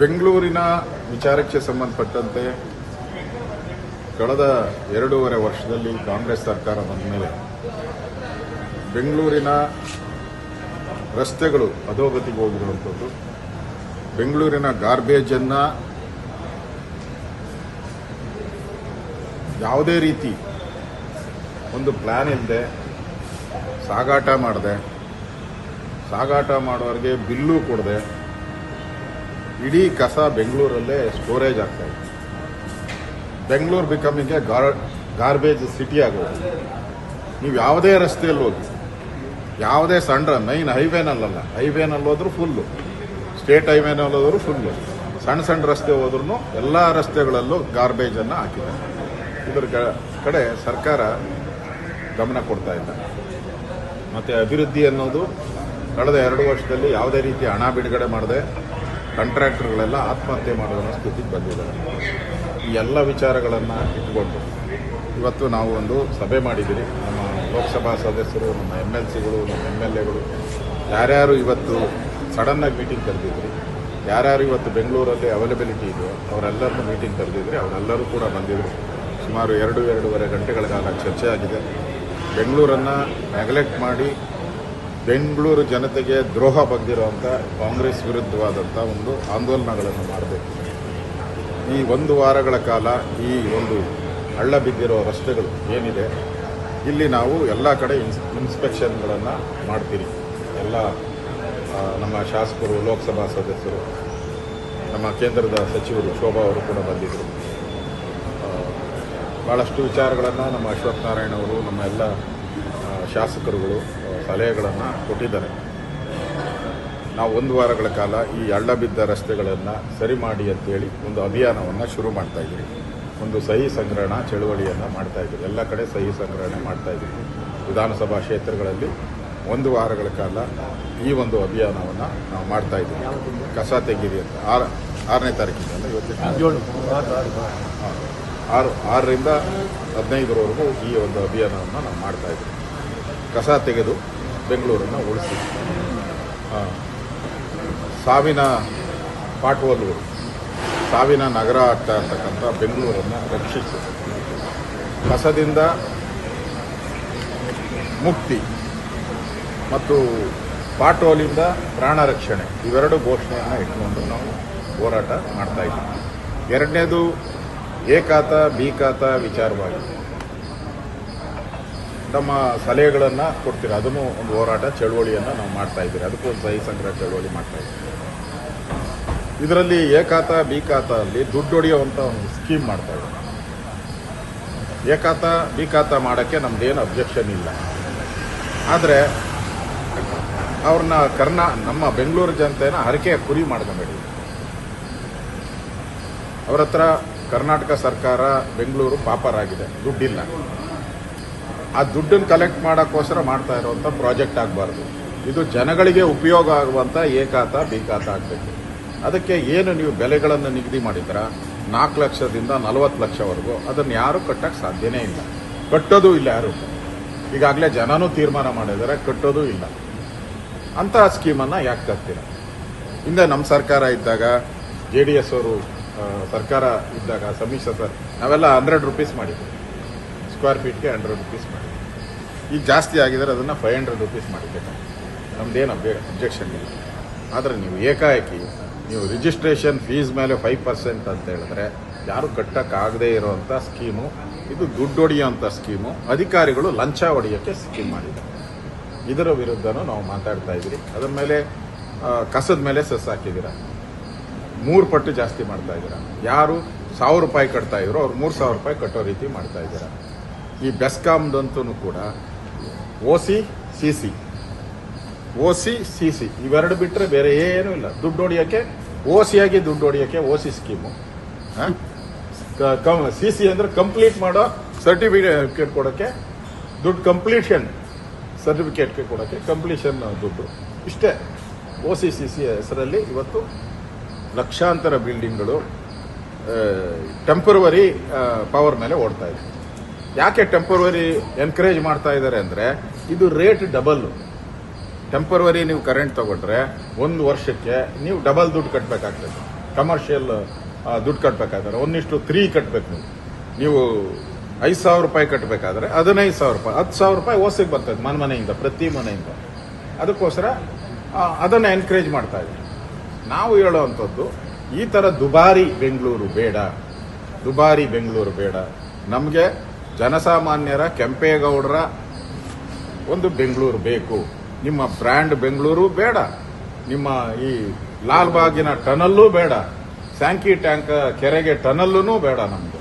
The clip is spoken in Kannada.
ಬೆಂಗಳೂರಿನ ವಿಚಾರಕ್ಕೆ ಸಂಬಂಧಪಟ್ಟಂತೆ ಕಳೆದ ಎರಡೂವರೆ ವರ್ಷದಲ್ಲಿ ಕಾಂಗ್ರೆಸ್ ಸರ್ಕಾರ ಬಂದ ಮೇಲೆ ಬೆಂಗಳೂರಿನ ರಸ್ತೆಗಳು ಅಧೋಗತಿಗೆ ಹೋಗಿರುವಂಥದ್ದು. ಬೆಂಗಳೂರಿನ ಗಾರ್ಬೇಜನ್ನು ಯಾವುದೇ ರೀತಿ ಒಂದು ಪ್ಲ್ಯಾನ್ ಇಲ್ಲದೆ ಸಾಗಾಟ ಮಾಡಿದೆ. ಸಾಗಾಟ ಮಾಡೋರಿಗೆ ಬಿಲ್ಲು ಕೊಡದೆ. ಇಡೀ ಕಸ ಬೆಂಗಳೂರಲ್ಲೇ ಸ್ಟೋರೇಜ್ ಆಗ್ತಾ ಇದೆ. ಬೆಂಗಳೂರು ಬಿಕಮಿಂಗ್ ಗಾರ್ ಗಾರ್ಬೇಜ್ ಸಿಟಿ ಆಗೋದು. ನೀವು ಯಾವುದೇ ರಸ್ತೆಯಲ್ಲಿ ಹೋಗಿ, ಯಾವುದೇ ಸಣ್ಣ ಮೈನ್ ಹೈವೇನಲ್ಲಲ್ಲ ಹೈವೇನಲ್ಲಿ ಹೋದ್ರೂ ಫುಲ್ಲು ಸ್ಟೇಟ್ ಹೈವೇನಲ್ಲಿ ಹೋದ್ರೂ ಫುಲ್ಲು ಸಣ್ಣ ಸಣ್ಣ ರಸ್ತೆ ಹೋದ್ರೂ ಎಲ್ಲ ರಸ್ತೆಗಳಲ್ಲೂ ಗಾರ್ಬೇಜನ್ನು ಹಾಕಿದ್ದಾರೆ. ಇದ್ರ ಕಡೆ ಸರ್ಕಾರ ಗಮನ ಕೊಡ್ತಾ ಇಲ್ಲ. ಮತ್ತು ಅಭಿವೃದ್ಧಿ ಅನ್ನೋದು ಕಳೆದ ಎರಡು ವರ್ಷದಲ್ಲಿ ಯಾವುದೇ ರೀತಿ ಹಣ ಬಿಡುಗಡೆ ಮಾಡದೆ ಕಾಂಟ್ರಾಕ್ಟರ್ಗಳೆಲ್ಲ ಆತ್ಮಹತ್ಯೆ ಮಾಡುವ ಸ್ಥಿತಿಗೆ ಬಂದಿದ್ದಾರೆ. ಈ ಎಲ್ಲ ವಿಚಾರಗಳನ್ನು ಇಟ್ಕೊಂಡು ಇವತ್ತು ನಾವು ಒಂದು ಸಭೆ ಮಾಡಿದ್ದೀರಿ. ನಮ್ಮ ಲೋಕಸಭಾ ಸದಸ್ಯರು, ನಮ್ಮ ಎಂ ಎಲ್ ಸಿಗಳು ನಮ್ಮ ಎಂ ಎಲ್ ಎಗಳು ಯಾರ್ಯಾರು ಇವತ್ತು ಸಡನ್ನಾಗಿ ಮೀಟಿಂಗ್ ಕರೆದಿದ್ರಿ, ಯಾರ್ಯಾರು ಇವತ್ತು ಬೆಂಗಳೂರಲ್ಲಿ ಅವೈಲೇಬಿಲಿಟಿ ಇದೆಯೋ ಅವರೆಲ್ಲರನ್ನು ಮೀಟಿಂಗ್ ಕರೆದಿದ್ರಿ, ಅವರೆಲ್ಲರೂ ಕೂಡ ಬಂದಿದ್ದರು ಸುಮಾರು ಎರಡು, ಎರಡೂವರೆ ಗಂಟೆಗಳ ಕಾಲ ಚರ್ಚೆ ಆಗಿದೆ. ಬೆಂಗಳೂರನ್ನು ನೆಗ್ಲೆಕ್ಟ್ ಮಾಡಿ ಬೆಂಗಳೂರು ಜನತೆಗೆ ದ್ರೋಹ ಬಂದಿರುವಂಥ ಕಾಂಗ್ರೆಸ್ ವಿರುದ್ಧವಾದಂಥ ಒಂದು ಆಂದೋಲನಗಳನ್ನು ಮಾಡಬೇಕು. ಈ ಒಂದು ವಾರಗಳ ಕಾಲ ಈ ಒಂದು ಹಳ್ಳ ಬಿದ್ದಿರೋ ರಸ್ತೆಗಳು ಏನಿದೆ, ಇಲ್ಲಿ ನಾವು ಎಲ್ಲ ಕಡೆ ಇನ್ಸ್, ಇನ್ಸ್ಪೆಕ್ಷನ್ಗಳನ್ನು ಮಾಡ್ತೀರಿ. ಎಲ್ಲ ನಮ್ಮ ಶಾಸಕರು, ಲೋಕಸಭಾ ಸದಸ್ಯರು, ನಮ್ಮ ಕೇಂದ್ರದ ಸಚಿವರು ಶೋಭಾ ಅವರು ಕೂಡ ಬಂದಿದ್ದರು ಭಾಳಷ್ಟು ವಿಚಾರಗಳನ್ನು ನಮ್ಮ ಅಶ್ವತ್ಥನಾರಾಯಣ ಅವರು, ನಮ್ಮ ಎಲ್ಲ ಶಾಸಕರುಗಳು ಸಲಹೆಗಳನ್ನು ಕೊಟ್ಟಿದ್ದಾರೆ. ನಾವು ಒಂದು ವಾರಗಳ ಕಾಲ ಈ ಹಳ್ಳ ಬಿದ್ದ ರಸ್ತೆಗಳನ್ನು ಸರಿ ಮಾಡಿ ಅಂತೇಳಿ ಒಂದು ಅಭಿಯಾನವನ್ನು ಶುರು ಮಾಡ್ತಾ ಇದ್ದೀವಿ. ಒಂದು ಸಹಿ ಸಂಗ್ರಹಣಾ ಚಳುವಳಿಯನ್ನು ಮಾಡ್ತಾ ಇದ್ದೀವಿ. ಎಲ್ಲ ಕಡೆ ಸಹಿ ಸಂಗ್ರಹಣೆ ಮಾಡ್ತಾ ಇದ್ದೀವಿ. ವಿಧಾನಸಭಾ ಕ್ಷೇತ್ರಗಳಲ್ಲಿ ಒಂದು ವಾರಗಳ ಕಾಲ ಈ ಒಂದು ಅಭಿಯಾನವನ್ನು ನಾವು ಮಾಡ್ತಾ ಇದ್ದೀವಿ. ಕಸ ತೆಗೀರಿ ಅಂತ. ಆರು ಆರನೇ ತಾರೀಕಿಂದ ಇವತ್ತು? ಆರು ಆರರಿಂದ ಹದಿನೈದರವರೆಗೂ ಈ ಒಂದು ಅಭಿಯಾನವನ್ನು ನಾವು ಮಾಡ್ತಾ ಇದ್ದೀವಿ. ಕಸ ತೆಗೆದು ಬೆಂಗಳೂರನ್ನು ಉಳಿಸಿ. ಸಾವಿನ ಪಾಟ್ವಲ್ಲು ಸಾವಿನ ನಗರ ಆಗ್ತಾ ಇರ್ತಕ್ಕಂಥ ಬೆಂಗಳೂರನ್ನು ರಕ್ಷಿಸಿ. ಕಸದಿಂದ ಮುಕ್ತಿ ಮತ್ತು ಪಾಟೋಲಿಂದ ಪ್ರಾಣ ರಕ್ಷಣೆ, ಇವೆರಡು ಘೋಷಣೆಯನ್ನು ಇಟ್ಕೊಂಡು ನಾವು ಹೋರಾಟ ಮಾಡ್ತಾ ಇದ್ದೀವಿ. ಎರಡನೇದು ಏಕಾತ, ಬೀಕಾತ ವಿಚಾರವಾಗಿ. ತಮ್ಮ ಸಲಹೆಗಳನ್ನು ಕೊಡ್ತೀರ? ಅದನ್ನು ಒಂದು ಹೋರಾಟ, ಚಳುವಳಿಯನ್ನು ನಾವು ಮಾಡ್ತಾ ಇದ್ದೀರಿ. ಅದಕ್ಕೂ ಒಂದು ಸಹಿ ಸಂಗ್ರಹ, ಚಳುವಳಿ ಮಾಡ್ತಾ ಇದ್ದೀವಿ ಇದರಲ್ಲಿ ಏಕಾತ, ಬೀಕಾತ ಅಲ್ಲಿ ದುಡ್ಡು ಹೊಡೆಯುವಂಥ ಒಂದು ಸ್ಕೀಮ್ ಮಾಡ್ತಾ ಇದ್ದೀವಿ ಏಕಾತ, ಬೀಕಾತ ಮಾಡೋಕ್ಕೆ ನಮ್ದೇನು ಅಬ್ಜೆಕ್ಷನ್ ಇಲ್ಲ. ಆದರೆ, ಅವ್ರನ್ನ ಕರ್ನಾ, ನಮ್ಮ ಬೆಂಗಳೂರು ಜನತೆನ ಹರಕೆ, ಕುರಿ ಮಾಡ್ಕೊಂಬೇಡಿ ಅವ್ರ ಹತ್ರ ಕರ್ನಾಟಕ ಸರ್ಕಾರ, ಬೆಂಗಳೂರು ಪಾಪರಾಗಿದೆ. ದುಡ್ಡಿಲ್ಲ. ಆ ದುಡ್ಡನ್ನು ಕಲೆಕ್ಟ್ ಮಾಡೋಕ್ಕೋಸ್ಕರ ಮಾಡ್ತಾ ಇರೋವಂಥ ಪ್ರಾಜೆಕ್ಟ್ ಆಗಬಾರ್ದು. ಇದು ಜನಗಳಿಗೆ ಉಪಯೋಗ ಆಗುವಂಥ ಏಕಾತ, ಬೀಕಾತ ಆಗಬೇಕು. ಅದಕ್ಕೆ ಏನು ನೀವು ಬೆಲೆಗಳನ್ನು ನಿಗದಿ ಮಾಡಿದ್ರ ನಾಲ್ಕು ಲಕ್ಷದಿಂದ ನಲವತ್ತು ಲಕ್ಷವರೆಗೂ. ಅದನ್ನು ಯಾರು ಕಟ್ಟಕ್ಕೆ ಸಾಧ್ಯನೇ ಇಲ್ಲ. ಕಟ್ಟೋದು ಇಲ್ಲ ಯಾರು? ಈಗಾಗಲೇ ಜನನೂ ತೀರ್ಮಾನ ಮಾಡಿದ್ದಾರೆ, ಕಟ್ಟೋದು ಇಲ್ಲ. ಅಂತಹ ಸ್ಕೀಮನ್ನು ಯಾಕೆ ತರ್ತೀರ? ಹಿಂದೆ ನಮ್ಮ ಸರ್ಕಾರ ಇದ್ದಾಗ, ಜೆ ಡಿ ಎಸ್ ಅವರು ಸರ್ಕಾರ ಇದ್ದಾಗ, ಸಮ್ಮಿಶ್ರ ಸರ್, ನಾವೆಲ್ಲ ಹಂಡ್ರೆಡ್ ರುಪೀಸ್ ಮಾಡಿದ್ವಿ. ಸ್ಕ್ವೇರ್ ಫೀಟ್ಗೆ ಹಂಡ್ರೆಡ್ ರುಪೀಸ್ ಮಾಡಿ. ಈಗ ಜಾಸ್ತಿ ಆಗಿದ್ದಾರೆ ಅದನ್ನು ಫೈವ್ ಹಂಡ್ರೆಡ್ ರುಪೀಸ್ ಮಾಡಿದ್ದೇವೆ ನಮ್ದೇನು ಬೇಗ ಅಬ್ಜೆಕ್ಷನ್ ಇಲ್ಲ. ಆದರೆ ನೀವು ಏಕಾಏಕಿ, ನೀವು ರಿಜಿಸ್ಟ್ರೇಷನ್ ಫೀಸ್ ಮೇಲೆ ಫೈವ್ ಪರ್ಸೆಂಟ್ ಅಂತ ಹೇಳಿದ್ರೆ, ಯಾರು ಕಟ್ಟಕ್ಕಾಗದೇ ಇರೋವಂಥ ಸ್ಕೀಮು ಇದು ದುಡ್ಡು ಹೊಡೆಯುವಂಥ ಸ್ಕೀಮು ಅಧಿಕಾರಿಗಳು ಲಂಚ ಹೊಡೆಯೋಕ್ಕೆ ಸ್ಕೀಮ್ ಮಾಡಿದ್ದಾರೆ. ಇದರ ವಿರುದ್ಧನೂ ನಾವು ಮಾತಾಡ್ತಾ ಇದ್ದೀರಿ ಅದರ ಮೇಲೆ ಕಸದ ಮೇಲೆ ಸಸ್ ಹಾಕಿದ್ದೀರ? ಮೂರು ಪಟ್ಟು ಜಾಸ್ತಿ ಮಾಡ್ತಾ ಇದ್ದೀರಾ? ಯಾರು ಸಾವಿರ ರೂಪಾಯಿ ಕಟ್ತಾ ಇದ್ರು ಅವ್ರು ಮೂರು ಸಾವಿರ ರೂಪಾಯಿ ಕಟ್ಟೋ ರೀತಿ ಮಾಡ್ತಾ ಇದ್ದೀರಾ? ಈ ಬೆಸ್ಕಾಮ್ದಂತೂ ಕೂಡ O C C C O C C C ಇವೆರಡು ಬಿಟ್ಟರೆ ಬೇರೆ ಏನೂ ಇಲ್ಲ. ದುಡ್ಡು ಹೊಡಿಯೋಕ್ಕೆ ಓ ಸಿ ಆಗಿ ದುಡ್ಡು ಹೊಡಿಯೋಕ್ಕೆ O C scheme C C ಅಂದರೆ ಕಂಪ್ಲೀಟ್ ಮಾಡೋ ಸರ್ಟಿಫಿಕೇಟ್ ಕೊಡೋಕ್ಕೆ ದುಡ್ಡು ಕಂಪ್ಲೀಷನ್ ಸರ್ಟಿಫಿಕೇಟ್ಗೆ ಕೊಡೋಕ್ಕೆ ಕಂಪ್ಲೀಷನ್ ದುಡ್ಡು. ಇಷ್ಟೇ. ಓ ಸಿ ಸಿ ಸಿ ಹೆಸರಲ್ಲಿ ಇವತ್ತು ಲಕ್ಷಾಂತರ ಬಿಲ್ಡಿಂಗ್ಗಳು ಟೆಂಪರವರಿ ಪವರ್ ಮೇಲೆ ಓಡ್ತಾ ಇದೆ. ಯಾಕೆ ಟೆಂಪರವರಿ ಎನ್ಕರೇಜ್ ಮಾಡ್ತಾ ಇದ್ದಾರೆ ಅಂದರೆ ಇದು ರೇಟ್ ಡಬಲ್ ಟೆಂಪರವರಿ ನೀವು ಕರೆಂಟ್ ತಗೊಂಡ್ರೆ ಒಂದು ವರ್ಷಕ್ಕೆ ನೀವು ಡಬಲ್ ದುಡ್ಡು ಕಟ್ಟಬೇಕಾಗ್ತದೆ ಕಮರ್ಷಿಯಲ್ ದುಡ್ಡು ಕಟ್ಟಬೇಕಾದ್ರೆ ಒಂದಿಷ್ಟು ತ್ರೀ ಕಟ್ಟಬೇಕು ನೀವು. ನೀವು ಐದು ಸಾವಿರ ರೂಪಾಯಿ ಕಟ್ಟಬೇಕಾದ್ರೆ ಹದಿನೈದು ಸಾವಿರ ರೂಪಾಯಿ, ಹತ್ತು ಸಾವಿರ ರೂಪಾಯಿ ಓಸಿಗೆ ಬರ್ತದೆ ಮನೆ ಮನೆಯಿಂದ, ಪ್ರತಿ ಮನೆಯಿಂದ. ಅದಕ್ಕೋಸ್ಕರ ಅದನ್ನು ಎನ್ಕರೇಜ್ ಮಾಡ್ತಾ ಇದ್ದೀವಿ ನಾವು ಹೇಳುವಂಥದ್ದು ಈ ಥರ ದುಬಾರಿ ಬೆಂಗಳೂರು ಬೇಡ. ದುಬಾರಿ ಬೆಂಗಳೂರು ಬೇಡ. ನಮಗೆ ಜನಸಾಮಾನ್ಯರ ಕೆಂಪೇಗೌಡರ ಒಂದು ಬೆಂಗಳೂರು ಬೇಕು. ನಿಮ್ಮ ಬ್ರ್ಯಾಂಡ್ ಬೆಂಗಳೂರು ಬೇಡ. ನಿಮ್ಮ ಈ ಲಾಲ್ಬಾಗಿನ ಟನಲ್ಲೂ ಬೇಡ. ಸ್ಯಾಂಕಿ ಟ್ಯಾಂಕ್ ಕೆರೆಗೆ ಟನಲ್ಲೂ ಬೇಡ ನಮಗೆ.